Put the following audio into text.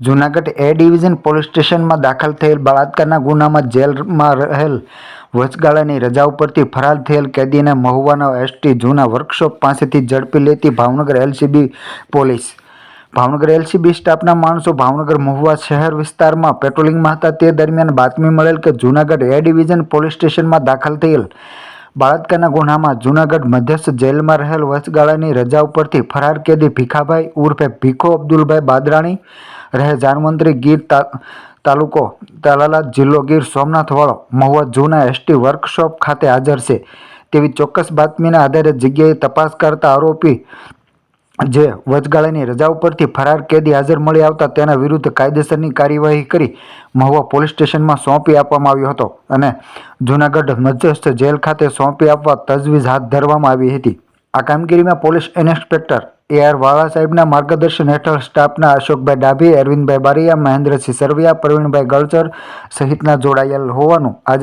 જૂનાગઢ એ division police સ્ટેશનમાં દાખલ થયેલ બળાત્કારના ગુનામાં જેલમાં રહેલ વચગાળાની રજા ઉપરથી ફરાર થયેલ કેદીને મહુવાના એસટી જૂના વર્કશોપ પાસેથી ઝડપી લેતી Bhavnagar LCB police. Bhavnagar LCB સ્ટાફના માણસો ભાવનગર મહુવા શહેર વિસ્તારમાં પેટ્રોલિંગમાં હતા. તે દરમિયાન બાતમી મળેલ કે જૂનાગઢ એ ડિવિઝન પોલીસ સ્ટેશનમાં દાખલ થયેલ બળાત્કારના ગુનામાં જૂનાગઢ મધ્યસ્થ જેલમાં રહેલ વચગાળાની રજા ઉપરથી ફરાર કેદી ભીખાભાઈ ઉર્ફે ભીખો અબ્દુલભાઈ બાદરાણી રહે જાનમંત્રી ગીર તાલુકો તાલાલા જિલ્લો ગીર સોમનાથવાળો મહુવા જૂના એસટી વર્કશોપ ખાતે હાજર છે. તેવી ચોક્કસ બાતમીના આધારે જગ્યાએ તપાસ કરતા આરોપી જે વચગાળાની રજા ઉપરથી ફરાર કેદી હાજર મળી આવતા તેના વિરુદ્ધ કાયદેસરની કાર્યવાહી કરી મહુવા પોલીસ સ્ટેશનમાં સોંપી આપવામાં આવ્યો હતો અને જૂનાગઢ મધ્યસ્થ જેલ ખાતે સોંપી આપવા તજવીજ હાથ ધરવામાં આવી હતી. આ કામગીરીમાં પોલીસ ઇન્સ્પેક્ટર એ આર વાળા સાહેબના માર્ગદર્શન હેઠળ સ્ટાફના અશોકભાઈ ડાભી, અરવિંદભાઈ બારિયા, મહેન્દ્રસિંહ સરવિયા, પ્રવીણભાઈ ગળચર સહિતના જોડાયેલ હોવાનું આજે